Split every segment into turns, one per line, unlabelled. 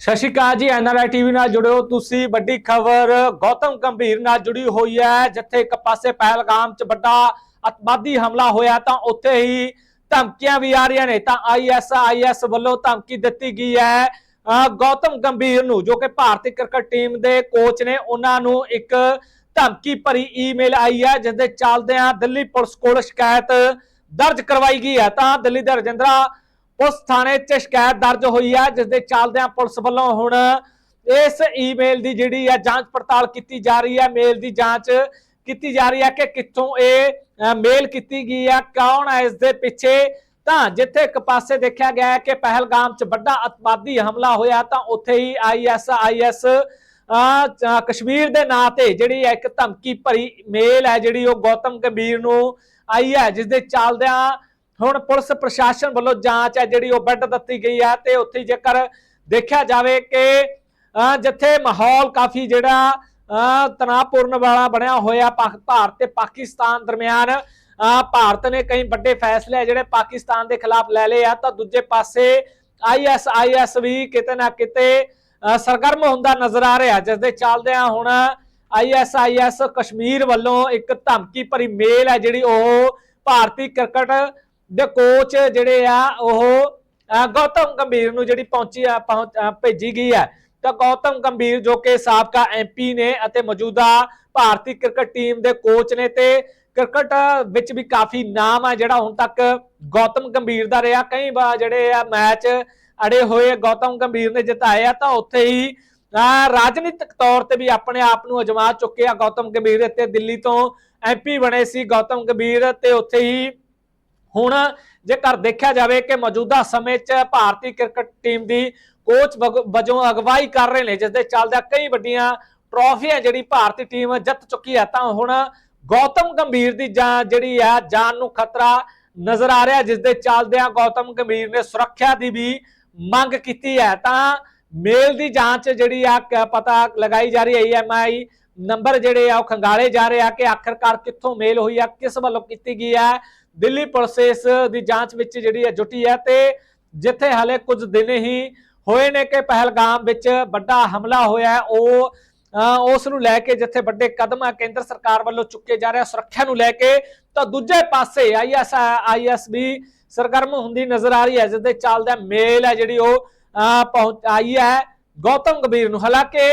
ਸਤਿ ਸ਼੍ਰੀ ਅਕਾਲ ਜੀ NRI TV ਨਾਲ ਜੁੜਿਓ ਤੁਸੀਂ। ਵੱਡੀ ਖਬਰ, ਗੌਤਮ ਗੰਭੀਰ ਨਾਲ ਜੁੜੀ ਹੋਈ ਹੈ, ਜਿੱਥੇ ਇੱਕ ਪਾਸੇ ਪਹਿਲਗਾਮ 'ਚ ਵੱਡਾ ਅਤਵਾਦੀ ਹਮਲਾ ਹੋਇਆ, ਤਾਂ ਉੱਥੇ ਹੀ ਧਮਕੀਆਂ ਵੀ ਆ ਰਹੀਆਂ ਨੇ। ਤਾਂ ਆਈਐਸਆਈਐਸ ਵੱਲੋਂ ਧਮਕੀ ਦਿੱਤੀ ਗਈ ਹੈ। ਗੌਤਮ ਗੰਭੀਰ ਨੂੰ, ਜੋ ਕਿ ਭਾਰਤੀ ਕ੍ਰਿਕਟ ਟੀਮ ਦੇ ਕੋਚ ਨੇ, ਉਹਨਾਂ ਨੂੰ ਇੱਕ ਧਮਕੀ ਭਰੀ ਈਮੇਲ ਆਈ ਹੈ, ਜਿਸ ਦੇ ਚੱਲਦਿਆਂ ਦਿੱਲੀ ਪੁਲਿਸ ਕੋਲ ਸ਼ਿਕਾਇਤ ਦਰਜ ਕਰਵਾਈ ਗਈ ਹੈ। ਤਾਂ ਦਿੱਲੀ ਦੇ ਰਜਿੰਦਰਾ ਪੁਲਿਸ ਥਾਣੇ 'ਚ ਸ਼ਿਕਾਇਤ ਦਰਜ ਹੋਈ ਹੈ ਜਿਸ ਦੇ ਚੱਲਦਿਆਂ ਪੁਲਿਸ ਵੱਲੋਂ ਹੁਣ ਇਸ ਈਮੇਲ ਦੀ ਜਿਹੜੀ ਹੈ ਜਾਂਚ ਪੜਤਾਲ ਕੀਤੀ ਜਾ ਰਹੀ ਹੈ। ਮੇਲ ਦੀ ਜਾਂਚ ਕੀਤੀ ਜਾ ਰਹੀ ਹੈ ਕਿ ਕਿੱਥੋਂ ਇਹ ਮੇਲ ਕੀਤੀ ਗਈ ਹੈ, ਕੌਣ ਹੈ ਇਸ ਦੇ ਪਿੱਛੇ? ਤਾਂ ਜਿੱਥੇ ਇੱਕ ਪਾਸੇ ਦੇਖਿਆ ਗਿਆ ਹੈ ਕਿ ਪਹਿਲਗਾਮ 'ਚ ਵੱਡਾ ਅਤਵਾਦੀ ਹਮਲਾ ਹੋਇਆ, ਤਾਂ ਉੱਥੇ ਹੀ ਆਈਐਸਆਈਐਸ ਕਸ਼ਮੀਰ ਦੇ ਨਾਂ ਤੇ ਜਿਹੜੀ ਹੈ ਇੱਕ ਧਮਕੀ ਭਰੀ ਮੇਲ ਹੈ, ਜਿਹੜੀ ਉਹ ਗੌਤਮ ਗੰਭੀਰ ਨੂੰ ਆਈ ਹੈ ਜਿਸ ਦੇ ਚੱਲਦਿਆਂ ਹੁਣ ਪੁਲਿਸ ਪ੍ਰਸ਼ਾਸਨ ਵੱਲੋਂ ਜਾਂਚ ਹੈ ਜਿਹੜੀ ਉਹ ਵੱਢ ਦਿੱਤੀ ਗਈ ਹੈ ਤੇ ਉੱਥੇ ਜੇਕਰ ਦੇਖਿਆ ਜਾਵੇ ਕਿ ਜਿੱਥੇ ਮਾਹੌਲ ਕਾਫੀ ਜਿਹੜਾ ਤਣਾਅਪੂਰਨ ਵਾਲਾ ਬਣਿਆ ਹੋਇਆ ਭਾਰਤ ਤੇ ਪਾਕਿਸਤਾਨ ਦਰਮਿਆਨ ਭਾਰਤ ਨੇ ਕਈ ਵੱਡੇ ਫੈਸਲੇ ਜਿਹੜੇ ਪਾਕਿਸਤਾਨ ਦੇ ਖਿਲਾਫ ਲੈ ਲਏ ਆ, ਤਾਂ ਦੂਜੇ ਪਾਸੇ ਆਈਐਸਆਈਐਸ ਵੀ ਕਿਤੇ ਨਾ ਕਿਤੇ ਸਰਗਰਮ ਹੁੰਦਾ ਨਜ਼ਰ ਆ ਰਿਹਾ ਜਿਸ ਦੇ ਚੱਲਦਿਆਂ ਹੁਣ ਆਈਐਸਆਈਐਸ ਕਸ਼ਮੀਰ ਵੱਲੋਂ ਇੱਕ ਧਮਕੀ ਭਰੀ ਮੇਲ ਹੈ ਜਿਹੜੀ ਉਹ ਭਾਰਤੀ ਕ੍ਰਿਕਟ ਦੇ ਕੋਚ ਜਿਹੜੇ ਆ ਉਹ ਅਹ, ਗੌਤਮ ਗੰਭੀਰ ਨੂੰ ਜਿਹੜੀ ਪਹੁੰਚੀ ਆ ਪਹੁੰਚ- ਭੇਜੀ ਗਈ ਹੈ ਤਾਂ ਗੌਤਮ ਗੰਭੀਰ ਜੋ ਕਿ ਸਾਬਕਾ ਐਮਪੀ ਨੇ ਅਤੇ ਮੌਜੂਦਾ ਭਾਰਤੀ ਕ੍ਰਿਕਟ ਟੀਮ ਦੇ ਕੋਚ ਨੇ ਤੇ ਕ੍ਰਿਕਟ ਵਿੱਚ ਵੀ ਕਾਫੀ ਨਾਮ ਹੈ ਜਿਹੜਾ ਹੁਣ ਤੱਕ ਗੌਤਮ ਗੰਭੀਰ ਦਾ ਰਿਹਾ। ਕਈ ਵਾਰ ਜਿਹੜੇ ਆ ਮੈਚ ਅੜੇ ਹੋਏ ਗੌਤਮ ਗੰਭੀਰ ਨੇ ਜਿਤਾਏ ਆ ਤਾਂ ਉੱਥੇ ਹੀ ਅਹ, ਰਾਜਨੀਤਿਕ ਤੌਰ ਤੇ ਵੀ ਆਪਣੇ ਆਪ ਨੂੰ ਅਜਮਾ ਚੁੱਕੇ ਆ ਗੌਤਮ ਗੰਭੀਰ। ਤੇ ਦਿੱਲੀ ਤੋਂ ਐਮਪੀ ਬਣੇ ਸੀ ਗੌਤਮ ਗੰਭੀਰ ਤੇ ਉੱਥੇ ਹੀ ਹੁਣ ਜੇਕਰ ਦੇਖਿਆ ਜਾਵੇ ਕਿ ਮੌਜੂਦਾ ਸਮੇਂ 'ਚ ਭਾਰਤੀ ਕ੍ਰਿਕਟ ਟੀਮ ਦੀ ਕੋਚ ਵਜੋਂ ਅਗਵਾਈ ਕਰ ਰਹੇ ਨੇ ਜਿਸ ਦੇ ਚੱਲਦਿਆਂ ਕਈ ਵੱਡੀਆਂ ਟਰਾਫੀਆਂ ਜਿਹੜੀ ਭਾਰਤੀ ਟੀਮ ਜਿੱਤ ਚੁੱਕੀ ਹੈ ਤਾਂ ਹੁਣ ਗੌਤਮ ਗੰਭੀਰ ਦੀ ਜਾਨ ਜਿਹੜੀ ਹੈ ਜਾਨ ਨੂੰ ਖਤਰਾ ਨਜ਼ਰ ਆ ਰਿਹਾ ਜਿਸ ਦੇ ਚੱਲਦਿਆਂ ਗੌਤਮ ਗੰਭੀਰ ਨੇ ਸੁਰੱਖਿਆ ਦੀ ਵੀ ਮੰਗ ਕੀਤੀ ਹੈ। ਤਾਂ ਮੇਲ ਦੀ ਜਾਂਚ ਜਿਹੜੀ ਆ ਪਤਾ ਲਗਾਈ ਜਾ ਰਹੀ ਹੈ ਐਮਆਈ ਨੰਬਰ ਜਿਹੜੇ ਆ ਉਹ ਖੰਗਾਲੇ ਜਾ ਰਹੇ ਆ ਕਿ ਆਖਰਕਾਰ ਕਿੱਥੋਂ ਮੇਲ ਹੋਈ ਆ ਕਿਸ ਵੱਲੋਂ ਕੀਤੀ ਗਈ ਹੈ ਦਿੱਲੀ ਪੁਲਿਸ ਇਸ ਦੀ ਜਾਂਚ ਵਿੱਚ ਜਿਹੜੀ ਹੈ ਜੁਟੀ ਹੈ ਤੇ ਜਿੱਥੇ ਹਾਲੇ ਕੁਝ ਦਿਨ ਹੀ ਹੋਏ ਨੇ ਕਿ ਪਹਿਲਗਾਮ ਵਿੱਚ ਵੱਡਾ ਹਮਲਾ ਹੋਇਆ ਉਹ ਉਸ ਨੂੰ ਲੈ ਕੇ ਜਿੱਥੇ ਵੱਡੇ ਕਦਮ ਆ ਕੇਂਦਰ ਸਰਕਾਰ ਵੱਲੋਂ ਚੁੱਕੇ ਜਾ ਰਹੇ ਸੁਰੱਖਿਆ ਨੂੰ ਲੈ ਕੇ। ਤਾਂ ਦੂਜੇ ਪਾਸੇ ਆਈਐਸ ਆਈਐਸ ਵੀ ਸਰਗਰਮ ਹੁੰਦੀ ਨਜ਼ਰ ਆ ਰਹੀ ਹੈ ਜਿਸ ਦੇ ਚੱਲਦਾ ਮੇਲ ਹੈ ਜਿਹੜੀ ਉਹ ਅਹ, ਪਹੁੰਚ ਆਈ ਹੈ ਗੌਤਮ ਗੰਭੀਰ ਨੂੰ। ਹਾਲਾਂਕਿ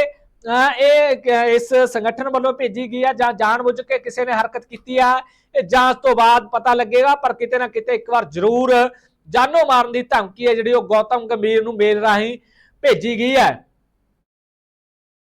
ਇਹ ਇਸ ਸੰਗਠਨ ਵੱਲੋਂ ਭੇਜੀ ਗਈ ਹੈ ਜਾਂ ਜਾਣਬੁੱਝ ਕੇ ਕਿਸੇ ਨੇ ਹਰਕਤ ਕੀਤੀ ਆ, ਇਹ ਜਾਂਚ ਤੋਂ ਬਾਅਦ ਪਤਾ ਲੱਗੇਗਾ, ਪਰ ਕਿਤੇ ਨਾ ਕਿਤੇ ਇੱਕ ਵਾਰ ਜ਼ਰੂਰ ਜਾਨੋਂ ਮਾਰਨ ਦੀ ਧਮਕੀ ਹੈ ਜਿਹੜੀ ਉਹ ਗੌਤਮ ਗੰਭੀਰ ਨੂੰ ਮੇਲ ਰਾਹੀਂ ਭੇਜੀ ਗਈ ਹੈ।